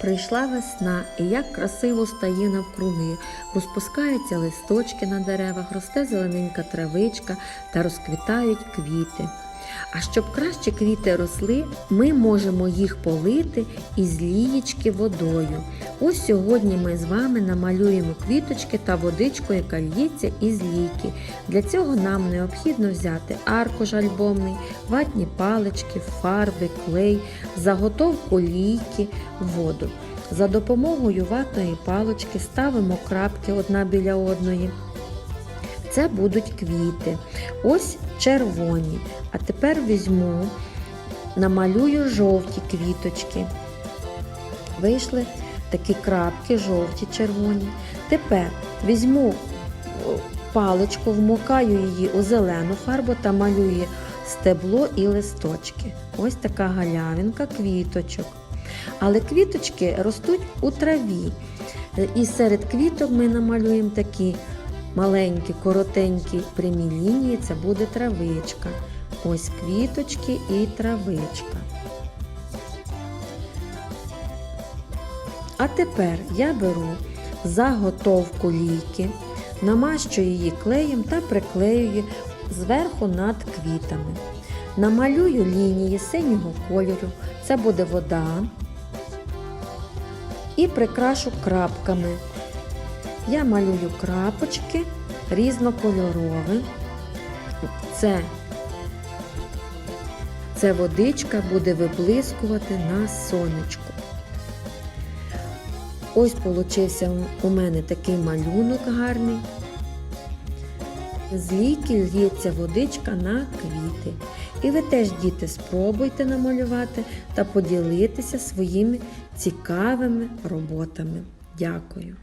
Прийшла весна, і як красиво стає навкруги, розпускаються листочки на деревах, росте зелененька травичка та розквітають квіти. А щоб краще квіти росли, ми можемо їх полити із лієчки водою. Ось сьогодні ми з вами намалюємо квіточки та водичку, яка лється із лійки. Для цього нам необхідно взяти аркуш альбомний, ватні палички, фарби, клей, заготовку лійки, воду. За допомогою ватної палички ставимо крапки одна біля одної. Це будуть квіти. Ось червоні. А тепер візьму, намалюю жовті квіточки. Вийшли такі крапки, жовті, червоні. Тепер візьму паличку, вмокаю її у зелену фарбу та малюю стебло і листочки. Ось така галявинка квіточок. Але квіточки ростуть у траві. І серед квіток ми намалюємо такі маленькі, коротенькі прямі лінії, це буде травичка. Ось квіточки і травичка. А тепер я беру заготовку ліки, намащую її клеєм та приклеюю зверху над квітами. Намалюю лінії синього кольору, це буде вода. І прикрашу крапками. Я малюю крапочки різнокольорові. Це, це водичка буде виблискувати на сонечку. Ось получився у мене такий малюнок гарний. З ліки лється водичка на квіти. І ви теж, діти, спробуйте намалювати та поділитися своїми цікавими роботами. Дякую!